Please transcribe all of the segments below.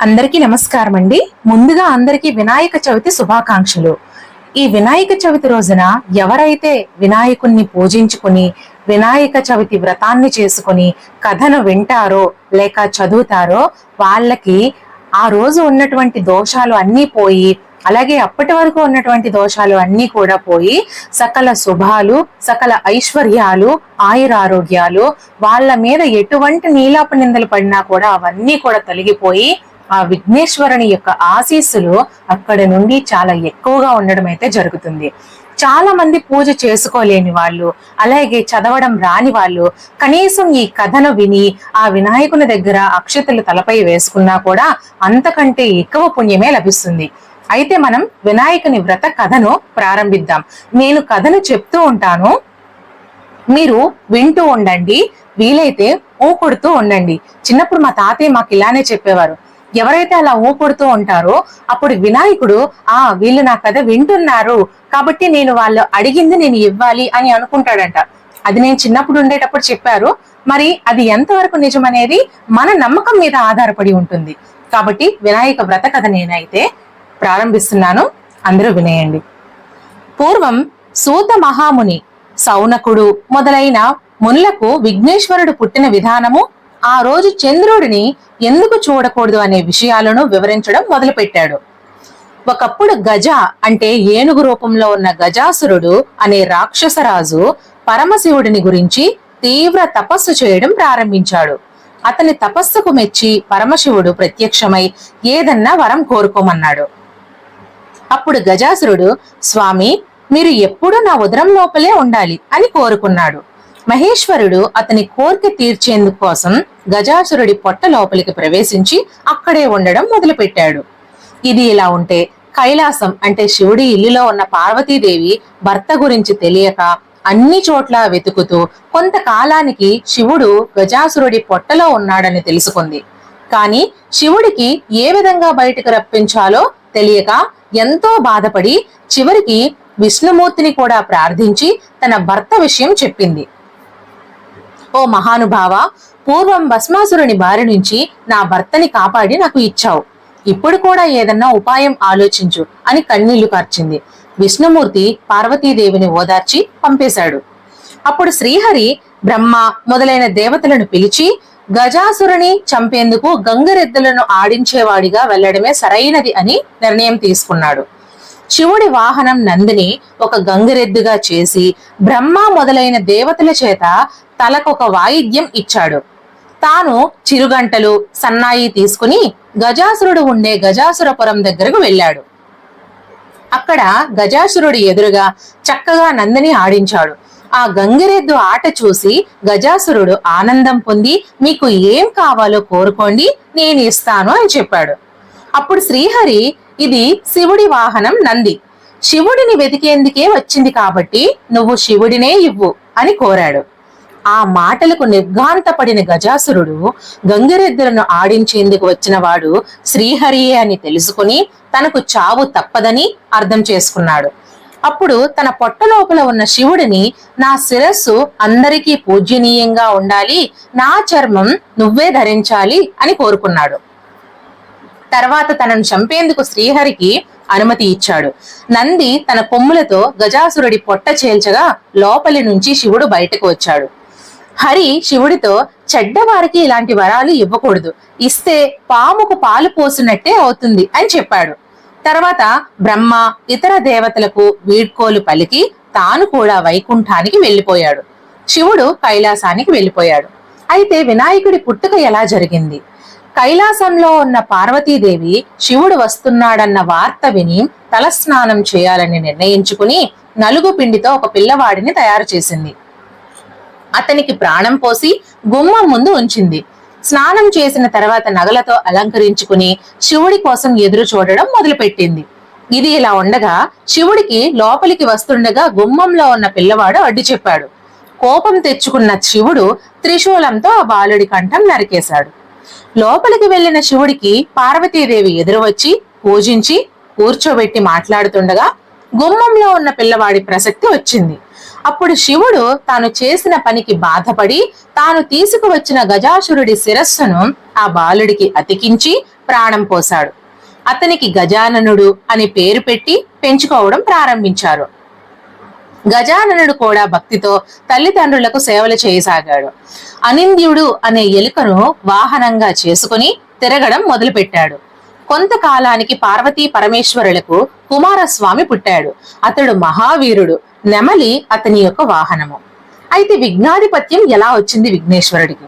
అందరికీ నమస్కారం అండి ముందుగా అందరికీ వినాయక చవితి శుభాకాంక్షలు. ఈ వినాయక చవితి రోజున ఎవరైతే వినాయకుణ్ణి పూజించుకుని వినాయక చవితి వ్రతాన్ని చేసుకుని కథను వింటారో లేక చదువుతారో వాళ్ళకి ఆ రోజు ఉన్నటువంటి దోషాలు అన్నీ పోయి అలాగే అప్పటి వరకు ఉన్నటువంటి దోషాలు అన్నీ కూడా పోయి సకల శుభాలు సకల ఐశ్వర్యాలు ఆయురారోగ్యాలు వాళ్ళ మీద ఎటువంటి నీలాప నిందలు పడినా కూడా అవన్నీ కూడా తొలగిపోయి ఆ విఘ్నేశ్వరుని యొక్క ఆశీస్సులు అక్కడ నుండి చాలా ఎక్కువగా ఉండడం అయితే జరుగుతుంది. చాలా మంది పూజ చేసుకోలేని వాళ్ళు అలాగే చదవడం రాని వాళ్ళు కనీసం ఈ కథను విని ఆ వినాయకుని దగ్గర అక్షతలు తలపై వేసుకున్నా కూడా అంతకంటే ఎక్కువ పుణ్యమే లభిస్తుంది. అయితే మనం వినాయకుని వ్రత కథను ప్రారంభిద్దాం. నేను కథను చెప్తూ ఉంటాను. మీరు వింటూ ఉండండి. వీలైతే ఊ కొడుతూ ఉండండి. చిన్నప్పుడు మా తాతయ్య మాకు ఇలానే చెప్పేవారు. ఎవరైతే అలా ఊ ఉంటారో అప్పుడు వినాయకుడు ఆ వీళ్ళు నా కథ వింటున్నారు కాబట్టి నేను వాళ్ళు అడిగింది నేను ఇవ్వాలి అని అనుకుంటాడంట. అది నేను చిన్నప్పుడు ఉండేటప్పుడు చెప్పారు. మరి అది ఎంతవరకు నిజం అనేది మన నమ్మకం మీద ఆధారపడి ఉంటుంది. కాబట్టి వినాయక వ్రత కథ నేనైతే ప్రారంభిస్తున్నాను. అందరూ వినేయండి. పూర్వం సూత మహాముని సౌనకుడు మొదలైన మునులకు విఘ్నేశ్వరుడు పుట్టిన విధానము ఆ రోజు చంద్రుడిని ఎందుకు చూడకూడదు అనే విషయాలను వివరించడం మొదలుపెట్టాడు. ఒకప్పుడు గజ అంటే ఏనుగు రూపంలో ఉన్న గజాసురుడు అనే రాక్షసరాజు పరమశివుడిని గురించి తీవ్ర తపస్సు చేయడం ప్రారంభించాడు. అతని తపస్సుకు మెచ్చి పరమశివుడు ప్రత్యక్షమై ఏదన్నా వరం కోరుకోమన్నాడు. అప్పుడు గజాసురుడు స్వామి మీరు ఎప్పుడూ నా ఉదరం లోపలే ఉండాలి అని కోరుకున్నాడు. మహేశ్వరుడు అతని కోరిక తీర్చేందుకోసం గజాసురుడి పొట్ట లోపలికి ప్రవేశించి అక్కడే ఉండడం మొదలుపెట్టాడు. ఇది ఇలా ఉంటే కైలాసం అంటే శివుడి ఇల్లులో ఉన్న పార్వతీదేవి భర్త గురించి తెలియక అన్ని చోట్ల వెతుకుతూ కొంతకాలానికి శివుడు గజాసురుడి పొట్టలో ఉన్నాడని తెలుసుకుంది. కానీ శివుడికి ఏ విధంగా బయటకు రప్పించాలో తెలియక ఎంతో బాధపడి చివరికి విష్ణుమూర్తిని కూడా ప్రార్థించి తన భర్త విషయం చెప్పింది. ఓ మహానుభావ పూర్వం భస్మాసురుని బారి నుంచి నా భర్తని కాపాడి నాకు ఇచ్చావు. ఇప్పుడు కూడా ఏదన్నా ఉపాయం ఆలోచించు అని కన్నీళ్ళు కార్చింది. విష్ణుమూర్తి పార్వతీదేవిని ఓదార్చి పంపేశాడు. అప్పుడు శ్రీహరి బ్రహ్మ మొదలైన దేవతలను పిలిచి గజాసురుని చంపేందుకు గంగరెద్దులను ఆడించేవాడిగా వెళ్ళడమే సరైనది అని నిర్ణయం తీసుకున్నాడు. శివుడి వాహనం నందిని ఒక గంగిరెద్దుగా చేసి బ్రహ్మ మొదలైన దేవతల చేత తలకొక వాయిద్యం ఇచ్చాడు. తాను చిరుగంటలు సన్నాయి తీసుకుని గజాసురుడు ఉండే గజాసురపురం దగ్గరకు వెళ్ళాడు. అక్కడ గజాసురుడి ఎదురుగా చక్కగా నందిని ఆడించాడు. ఆ గంగిరెద్దు ఆట చూసి గజాసురుడు ఆనందం పొంది మీకు ఏం కావాలో కోరుకోండి నేను ఇస్తాను అని చెప్పాడు. అప్పుడు శ్రీహరి ఇది శివుడి వాహనం నంది. శివుడిని వెతికేందుకే వచ్చింది కాబట్టి నువ్వు శివుడినే ఇవ్వు అని కోరాడు. ఆ మాటలకు నిర్ఘాంతపడిన గజాసురుడు గంగిరెద్దులను ఆడించేందుకు వచ్చినవాడు శ్రీహరియే అని తెలుసుకుని తనకు చావు తప్పదని అర్థం చేసుకున్నాడు. అప్పుడు తన పొట్ట లోపల ఉన్న శివుడిని నా శిరస్సు అందరికీ పూజ్యనీయంగా ఉండాలి నా చర్మం నువ్వే ధరించాలి అని కోరుకున్నాడు. తర్వాత తనను చంపేందుకు శ్రీహరికి అనుమతి ఇచ్చాడు. నంది తన కొమ్ములతో గజాసురుడి పొట్ట చేల్చగా లోపలి నుంచి శివుడు బయటకు వచ్చాడు. హరి శివుడితో చెడ్డవారికి ఇలాంటి వరాలు ఇవ్వకూడదు. ఇస్తే పాముకు పాలు పోసినట్టే అవుతుంది అని చెప్పాడు. తర్వాత బ్రహ్మ ఇతర దేవతలకు వీడ్కోలు పలికి తాను కూడా వైకుంఠానికి వెళ్ళిపోయాడు. శివుడు కైలాసానికి వెళ్ళిపోయాడు. అయితే వినాయకుడి పుట్టుక ఎలా జరిగింది? కైలాసంలో ఉన్న పార్వతీదేవి శివుడు వస్తున్నాడన్న వార్త విని తలస్నానం చేయాలని నిర్ణయించుకుని నలుగు పిండితో ఒక పిల్లవాడిని తయారు చేసింది. అతనికి ప్రాణం పోసి గుమ్మం ముందు ఉంచింది. స్నానం చేసిన తర్వాత నగలతో అలంకరించుకుని శివుడి కోసం ఎదురు చూడడం మొదలుపెట్టింది. ఇది ఇలా ఉండగా శివుడికి లోపలికి వస్తుండగా గుమ్మంలో ఉన్న పిల్లవాడు అడ్డు చెప్పాడు. కోపం తెచ్చుకున్న శివుడు త్రిశూలంతో ఆ బాలుడి కంఠం నరికేశాడు. లోపలికి వెళ్ళిన శివుడికి పార్వతీదేవి ఎదురు వచ్చి పూజించి కూర్చోబెట్టి మాట్లాడుతుండగా గుమ్మంలో ఉన్న పిల్లవాడి ప్రసక్తి వచ్చింది. అప్పుడు శివుడు తాను చేసిన పనికి బాధపడి తాను తీసుకువచ్చిన గజాసురుడి శిరస్సును ఆ బాలుడికి అతికించి ప్రాణం పోశాడు. అతనికి గజాననుడు అని పేరు పెట్టి పెంచుకోవడం ప్రారంభించారు. గజాననుడు కూడా భక్తితో తల్లిదండ్రులకు సేవలు చేయసాగాడు. అనింద్యుడు అనే ఎలుకను వాహనంగా చేసుకుని తిరగడం మొదలుపెట్టాడు. కొంతకాలానికి పార్వతీ పరమేశ్వరులకు కుమారస్వామి పుట్టాడు. అతడు మహావీరుడు. నెమలి అతని యొక్క వాహనము. అయితే విఘ్నాధిపత్యం ఎలా వచ్చింది విఘ్నేశ్వరుడికి?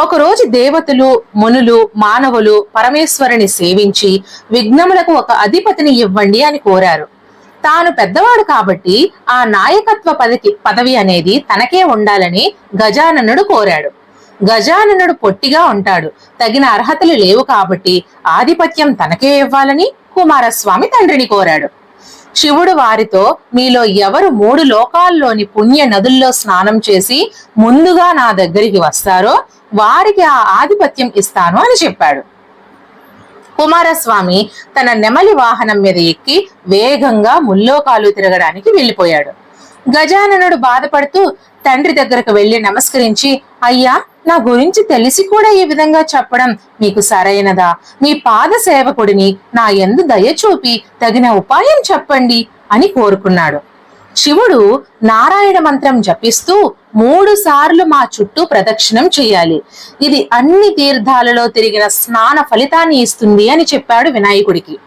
ఒకరోజు దేవతలు మునులు మానవులు పరమేశ్వరుని సేవించి విఘ్నములకు ఒక అధిపతిని ఇవ్వండి అని కోరారు. తాను పెద్దవాడు కాబట్టి ఆ నాయకత్వ పదకి పదవి అనేది తనకే ఉండాలని గజాననుడు కోరాడు. గజాననుడు పొట్టిగా ఉంటాడు. తగిన అర్హతలు లేవు కాబట్టి ఆధిపత్యం తనకే ఇవ్వాలని కుమారస్వామి తండ్రిని కోరాడు. శివుడు వారితో మీలో ఎవరు మూడు లోకాల్లోని పుణ్య నదుల్లో స్నానం చేసి ముందుగా నా దగ్గరికి వస్తారో వారికి ఆ ఆధిపత్యం ఇస్తాను అని చెప్పాడు. కుమారస్వామి తన నెమలి వాహనం మీద ఎక్కి వేగంగా ముల్లోకాలు తిరగడానికి వెళ్ళిపోయాడు. గజాననుడు బాధపడుతూ తండ్రి దగ్గరకు వెళ్ళి నమస్కరించి అయ్యా నా గురించి తెలిసి కూడా ఈ విధంగా చెప్పడం మీకు సరైనదా? మీ పాద సేవకుడిని నా ఎందు దయ చూపి తగిన ఉపాయం చెప్పండి అని కోరుకున్నాడు. శివుడు నారాయణ మంత్రం జపిస్తూ మూడు సార్లు మా చుట్టూ ప్రదక్షిణం చేయాలి. ఇది అన్ని తీర్థాలలో తిరిగిన స్నాన ఫలితాన్ని ఇస్తుంది అని చెప్పాడు వినాయకుడికి.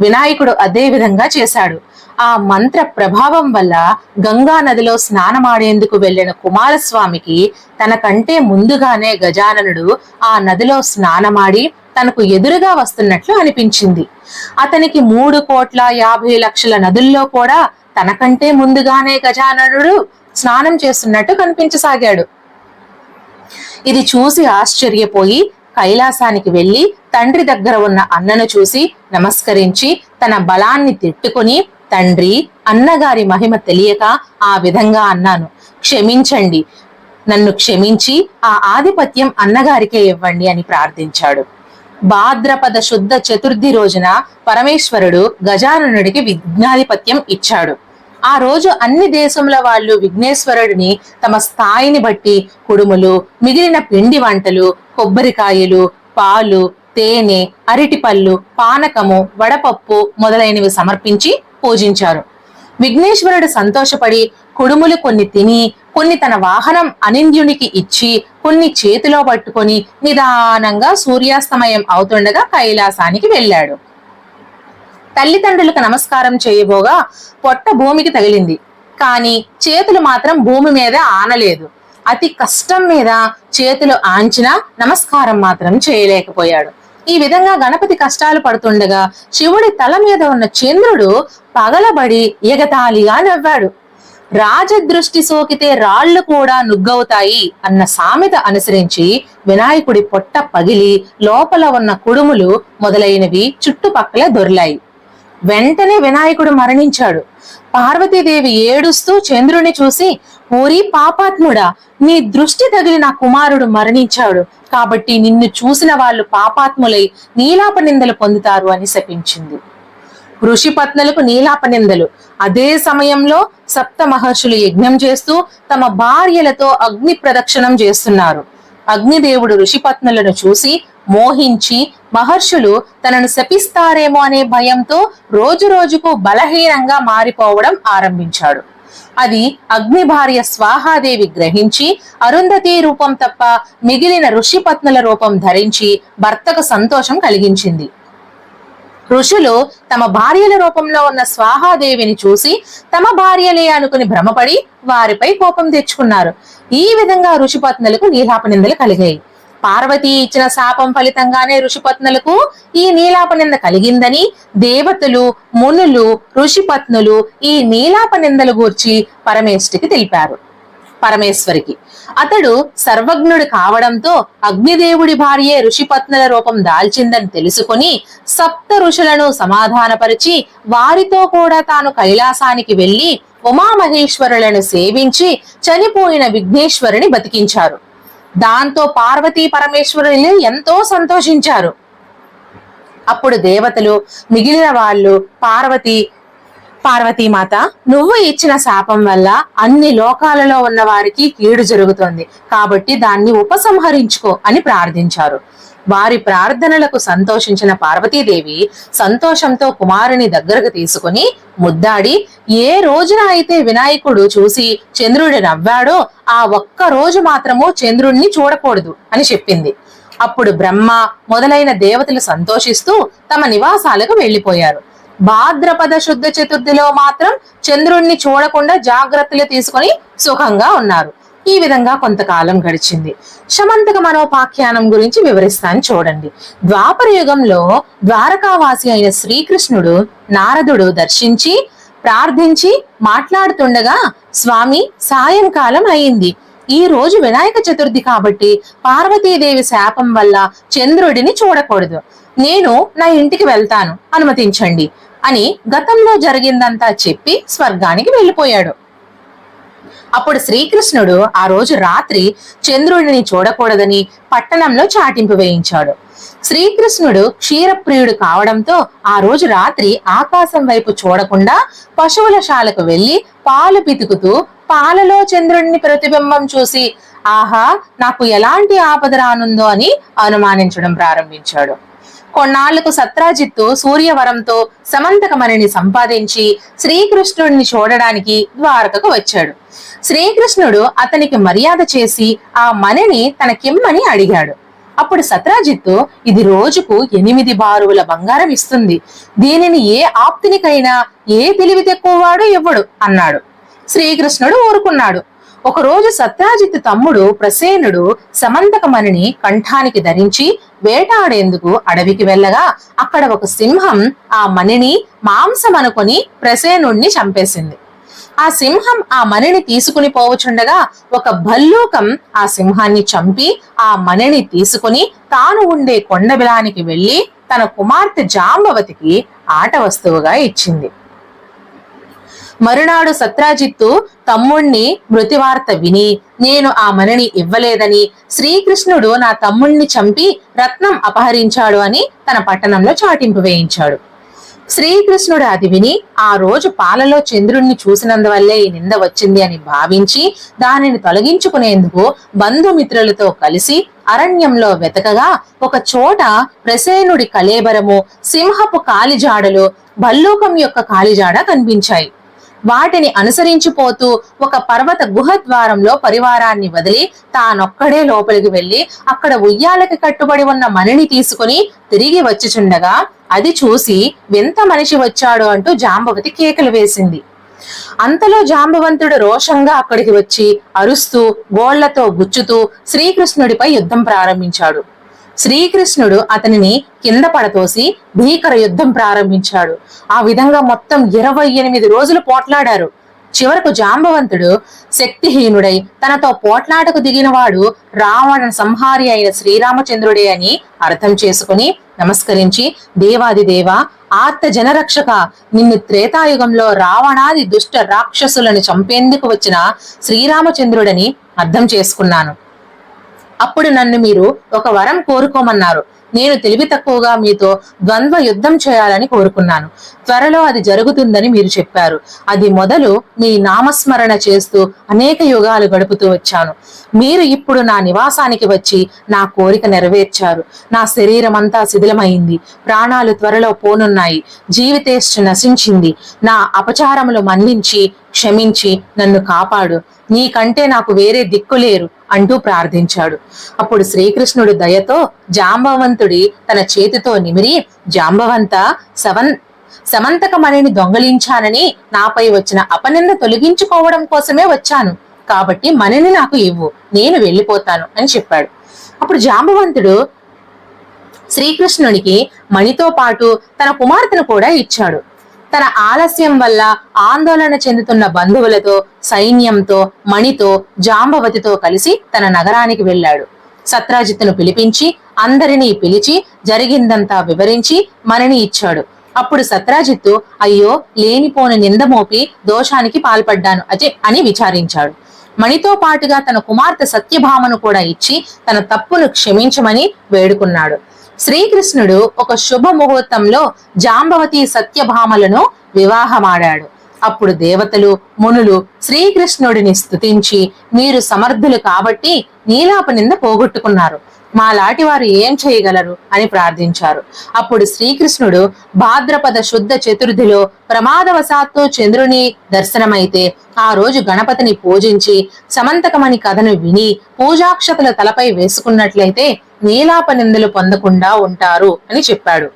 వినాయకుడు అదే విధంగా చేశాడు. ఆ మంత్ర ప్రభావం వల్ల గంగా నదిలో స్నానమాడేందుకు వెళ్ళిన కుమారస్వామికి తనకంటే ముందుగానే గజాననుడు ఆ నదిలో స్నానమాడి తనకు ఎదురుగా వస్తున్నట్లు అనిపించింది. అతనికి మూడు కోట్ల యాభై లక్షల నదుల్లో కూడా తనకంటే ముందుగానే గజాననుడు స్నానం చేస్తున్నట్టు కనిపించసాగాడు. ఇది చూసి ఆశ్చర్యపోయి కైలాసానికి వెళ్ళి తండ్రి దగ్గర ఉన్న అన్నను చూసి నమస్కరించి తన బలాన్ని తిట్టుకుని తండ్రి అన్నగారి మహిమ తెలియక ఆ విధంగా అన్నాను. క్షమించండి. నన్ను క్షమించి ఆ ఆధిపత్యం అన్నగారికే ఇవ్వండి అని ప్రార్థించాడు. భాద్రపద శుద్ధ చతుర్థి రోజున పరమేశ్వరుడు గజాననుడికి విఘ్నాధిపత్యం ఇచ్చాడు. ఆ రోజు అన్ని దేశముల వాళ్ళు విఘ్నేశ్వరుడిని తమ స్థాయిని బట్టి కుడుములు మిగిలిన పిండి వంటలు కొబ్బరికాయలు పాలు తేనె అరటిపళ్ళు పానకము వడపప్పు మొదలైనవి సమర్పించి పూజించారు. విఘ్నేశ్వరుడు సంతోషపడి కుడుములు కొన్ని తిని కొన్ని తన వాహనం అనింద్యునికి ఇచ్చి కొన్ని చేతిలో పట్టుకొని నిదానంగా సూర్యాస్తమయం అవుతుండగా కైలాసానికి వెళ్ళాడు. తల్లిదండ్రులకు నమస్కారం చేయబోగా పొట్ట భూమికి తగిలింది. కానీ చేతులు మాత్రం భూమి మీద ఆనలేదు. అతి కష్టం మీద చేతులు ఆంచినా నమస్కారం మాత్రం చేయలేకపోయాడు. ఈ విధంగా గణపతి కష్టాలు పడుతుండగా శివుడి తల మీద ఉన్న చంద్రుడు పగలబడి ఎగతాళిగా నవ్వాడు. రాజదృష్టి సోకితే రాళ్ళు కూడా నుగ్గవుతాయి అన్న సామెత అనుసరించి వినాయకుడి పొట్ట పగిలి లోపల ఉన్న కుడుములు మొదలైనవి చుట్టుపక్కల దొర్లాయి. వెంటనే వినాయకుడు మరణించాడు. పార్వతీదేవి ఏడుస్తూ చంద్రుని చూసి ఓరి పాపాత్ముడా నీ దృష్టి తగిలి నా కుమారుడు మరణించాడు. కాబట్టి నిన్ను చూసిన వాళ్ళు పాపాత్ములై నీలాప నిందలు పొందుతారు అని శపించింది. ఋషి పత్నులకు నీలాప నిందలు. అదే సమయంలో సప్త మహర్షులు యజ్ఞం చేస్తూ తమ భార్యలతో అగ్ని ప్రదక్షిణం చేస్తున్నారు. అగ్నిదేవుడు ఋషిపత్నులను చూసి మోహించి మహర్షులు తనను శపిస్తారేమో అనే భయంతో రోజు రోజుకు బలహీనంగా మారిపోవడం ఆరంభించాడు. అది అగ్ని భార్య స్వాహాదేవి గ్రహించి అరుంధతి రూపం తప్ప మిగిలిన ఋషిపత్నుల రూపం ధరించి భర్తకు సంతోషం కలిగించింది. ఋషులు తమ భార్యల రూపంలో ఉన్న స్వాహాదేవిని చూసి తమ భార్యలే అనుకుని భ్రమపడి వారిపై కోపం తెచ్చుకున్నారు. ఈ విధంగా ఋషిపత్నులకు నీలాపనిందలు కలిగాయి. పార్వతి ఇచ్చిన శాపం ఫలితంగానే ఋషిపత్నులకు ఈ నీలాపనింద కలిగిందని దేవతలు మునులు ఋషిపత్నులు ఈ నీలాపనిందలు గూర్చి పరమేష్టికి తెలిపారు. పరమేశ్వరికి. అతడు సర్వజ్ఞుడు కావడంతో అగ్నిదేవుడి భార్యే ఋషిపత్నుల రూపం దాల్చిందని తెలుసుకుని సప్త ఋషులను సమాధానపరిచి వారితో కూడా తాను కైలాసానికి వెళ్ళి ఉమామహేశ్వరులను సేవించి చనిపోయిన విఘ్నేశ్వరుని బతికించారు. దాంతో పార్వతీ పరమేశ్వరులు ఎంతో సంతోషించారు. అప్పుడు దేవతలు మిగిలిన వాళ్ళు పార్వతి పార్వతీమాత నువ్వు ఇచ్చిన శాపం వల్ల అన్ని లోకాలలో ఉన్న వారికి కీడు జరుగుతోంది. కాబట్టి దాన్ని ఉపసంహరించుకో అని ప్రార్థించారు. వారి ప్రార్థనలకు సంతోషించిన పార్వతీదేవి సంతోషంతో కుమారుని దగ్గరకు తీసుకుని ముద్దాడి ఏ రోజున అయితే వినాయకుడు చూసి చంద్రుడు నవ్వాడో ఆ ఒక్క రోజు మాత్రము చంద్రుణ్ణి చూడకూడదు అని చెప్పింది. అప్పుడు బ్రహ్మ మొదలైన దేవతలు సంతోషిస్తూ తమ నివాసాలకు వెళ్ళిపోయారు భాద్రపద శుద్ధ చతుర్థిలో మాత్రం చంద్రుణ్ణి చూడకుండా జాగ్రత్తలు తీసుకొని సుఖంగా ఉన్నారు. ఈ విధంగా కొంతకాలం గడిచింది. శమంతక మనోపాఖ్యానం గురించి వివరిస్తాను చూడండి. ద్వాపరయుగంలో ద్వారకావాసి అయిన శ్రీకృష్ణుడు నారదుడు దర్శించి ప్రార్థించి మాట్లాడుతుండగా స్వామి సాయంకాలం అయింది. ఈ రోజు వినాయక చతుర్థి కాబట్టి పార్వతీదేవి శాపం వల్ల చంద్రుడిని చూడకూడదు. నేను నా ఇంటికి వెళ్తాను. అనుమతించండి అని గతంలో జరిగిందంతా చెప్పి స్వర్గానికి వెళ్ళిపోయాడు. అప్పుడు శ్రీకృష్ణుడు ఆ రోజు రాత్రి చంద్రుడిని చూడకూడదని పట్టణంలో చాటింపు వేయించాడు. శ్రీకృష్ణుడు క్షీరప్రియుడు కావడంతో ఆ రోజు రాత్రి ఆకాశం వైపు చూడకుండా పశువుల శాలకు వెళ్ళి పాలు పితుకుతూ పాలలో చంద్రుడిని ప్రతిబింబం చూసి ఆహా నాకు ఎలాంటి ఆపద రానుందో అని అనుమానించడం ప్రారంభించాడు. కొన్నాళ్ళకు సత్రాజిత్తు సూర్యవరంతో సమంతకమణిని సంపాదించి శ్రీకృష్ణుడిని చూడడానికి ద్వారకకు వచ్చాడు. శ్రీకృష్ణుడు అతనికి మర్యాద చేసి ఆ మణిని తనకిమ్మని అడిగాడు. అప్పుడు సత్రాజిత్తు ఇది రోజుకు ఎనిమిది బారువుల బంగారం ఇస్తుంది. దీనిని ఏ ఆప్తినికైనా ఏ తెలివి తెక్కువవాడు ఇవ్వడు అన్నాడు. శ్రీకృష్ణుడు ఊరుకున్నాడు. ఒకరోజు సత్రాజిత్ తమ్ముడు ప్రసేనుడు సమంతకమణిని కంఠానికి ధరించి వేటాడేందుకు అడవికి వెళ్ళగా అక్కడ ఒక సింహం ఆ మణిని మాంసం అనుకొని ప్రసేనుణ్ణి చంపేసింది. ఆ సింహం ఆ మణిని తీసుకుని పోవచుండగా ఒక భల్లూకం ఆ సింహాన్ని చంపి ఆ మణిని తీసుకుని తాను ఉండే కొండబిలానికి వెళ్ళి తన కుమార్తె జాంబవతికి ఆట వస్తువుగా ఇచ్చింది. మరునాడు సత్రాజిత్తు తమ్ముణ్ణి మృతివార్త విని నేను ఆ మణిని ఇవ్వలేదని శ్రీకృష్ణుడు నా తమ్ముణ్ణి చంపి రత్నం అపహరించాడు అని తన పట్టణంలో చాటింపు వేయించాడు. శ్రీకృష్ణుడు అది విని ఆ రోజు పాలలో చంద్రుణ్ణి చూసినందువల్లే ఈ నింద వచ్చింది అని భావించి దానిని తొలగించుకునేందుకు బంధుమిత్రులతో కలిసి అరణ్యంలో వెతకగా ఒక చోట ప్రసేనుడి కలేబరము సింహపు కాలిజాడలు భల్లూకం యొక్క కాలిజాడ కనిపించాయి. వాటిని అనుసరించిపోతూ ఒక పర్వత గుహ ద్వారంలో పరివారాన్ని వదిలి తానొక్కడే లోపలికి వెళ్ళి అక్కడ ఉయ్యాలకి కట్టుబడి ఉన్న మణిని తీసుకుని తిరిగి వచ్చిచుండగా అది చూసి వింత మనిషి వచ్చాడు అంటూ జాంబవతి కేకలు వేసింది. అంతలో జాంబవంతుడు రోషంగా అక్కడికి వచ్చి అరుస్తూ గోళ్ళతో గుచ్చుతూ శ్రీకృష్ణుడిపై యుద్ధం ప్రారంభించాడు. శ్రీకృష్ణుడు అతనిని కింద పడతోసి భీకర యుద్ధం ప్రారంభించాడు. ఆ విధంగా మొత్తం ఇరవై ఎనిమిది రోజులు పోట్లాడారు. చివరకు జాంబవంతుడు శక్తిహీనుడై తనతో పోట్లాటకు దిగినవాడు రావణ సంహారి అయిన శ్రీరామచంద్రుడే అని అర్థం చేసుకుని నమస్కరించి దేవాదిదేవ ఆత్త ఆర్త జనరక్షక నిన్ను త్రేతాయుగంలో రావణాది దుష్ట రాక్షసులను చంపేందుకు వచ్చిన శ్రీరామచంద్రుడని అర్థం చేసుకున్నాను. అప్పుడు నన్ను మీరు ఒక వరం కోరుకోమన్నారు. నేను తెలివి తక్కువగా మీతో ద్వంద్వ యుద్ధం చేయాలని కోరుకున్నాను. త్వరలో అది జరుగుతుందని మీరు చెప్పారు. అది మొదలు మీ నామస్మరణ చేస్తూ అనేక యుగాలు గడుపుతూ వచ్చాను. మీరు ఇప్పుడు నా నివాసానికి వచ్చి నా కోరిక నెరవేర్చారు. నా శరీరం అంతా శిథిలమైంది. ప్రాణాలు త్వరలో పోనున్నాయి. జీవితేష్ట నశించింది. నా అపచారములు మన్నించి క్షమించి నన్ను కాపాడు. నీకంటే నాకు వేరే దిక్కు లేరు అంటూ ప్రార్థించాడు. అప్పుడు శ్రీకృష్ణుడు దయతో జాంబవంతు తన చేతితో నిమిరి జాంబవంత సవన్ సమంతకమణిని దొంగలించానని నాపై వచ్చిన అపనింద తొలగించుకోవడం కోసమే వచ్చాను. కాబట్టి మణిని నాకు ఇవ్వు నేను వెళ్ళిపోతాను అని చెప్పాడు. అప్పుడు జాంబవంతుడు శ్రీకృష్ణునికి మణితో పాటు తన కుమార్తెను కూడా ఇచ్చాడు. తన ఆలస్యం వల్ల ఆందోళన చెందుతున్న బంధువులతో సైన్యంతో మణితో జాంబవతితో కలిసి తన నగరానికి వెళ్ళాడు. సత్రాజిత్తును పిలిపించి అందరినీ పిలిచి జరిగిందంతా వివరించి మనని ఇచ్చాడు. అప్పుడు సత్రాజిత్తు అయ్యో లేనిపోని నింద మోపి దోషానికి పాల్పడ్డాను అజయ్ అని విచారించాడు. మణితో పాటుగా తన కుమార్తె సత్యభామను కూడా ఇచ్చి తన తప్పును క్షమించమని వేడుకున్నాడు. శ్రీకృష్ణుడు ఒక శుభ ముహూర్తంలో జాంబవతి సత్యభామలను వివాహమాడాడు. అప్పుడు దేవతలు మునులు శ్రీకృష్ణుడిని స్తుతించి మీరు సమర్థులు కాబట్టి నీలాప నింద పోగొట్టుకున్నారు. మాలాటి వారు ఏం చేయగలరు? అని ప్రార్థించారు. అప్పుడు శ్రీకృష్ణుడు భాద్రపద శుద్ధ చతుర్థిలో ప్రమాదవశాత్తు చంద్రుని దర్శనమైతే ఆ రోజు గణపతిని పూజించి సమంతకమని కథను విని పూజాక్షతల తలపై వేసుకున్నట్లయితే నీలాప నిందలు పొందకుండా ఉంటారు అని చెప్పాడు.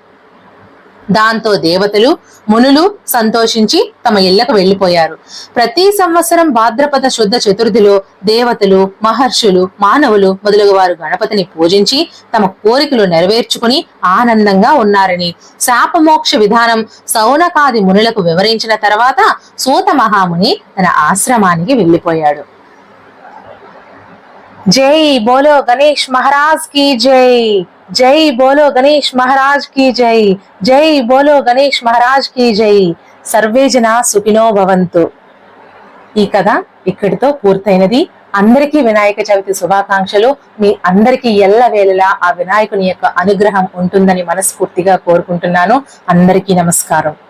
దాంతో దేవతలు మునులు సంతోషించి తమ ఇళ్ళకు వెళ్ళిపోయారు ప్రతి సంవత్సరం భాద్రపద శుద్ధ చతుర్థిలో దేవతలు మహర్షులు మానవులు మొదలగు వారు గణపతిని పూజించి తమ కోరికలు నెరవేర్చుకుని ఆనందంగా ఉన్నారని శాపమోక్ష విధానం సౌనకాది మునులకు వివరించిన తర్వాత సూత మహాముని తన ఆశ్రమానికి వెళ్ళిపోయాడు జై బోలో గణేష్ మహారాజ్కి జై! జై బోలో గణేష్ మహారాజ్కి జై. జై బోలో గణేష్ మహారాజ్కి జై. సర్వే జన సుఖినో భవంతు. ఈ కథ ఇక్కడితో పూర్తయినది. అందరికీ వినాయక చవితి శుభాకాంక్షలు. మీ అందరికీ ఎల్లవేళలా ఆ వినాయకుని యొక్క అనుగ్రహం ఉంటుందని మనస్ఫూర్తిగా కోరుకుంటున్నాను. అందరికీ నమస్కారం.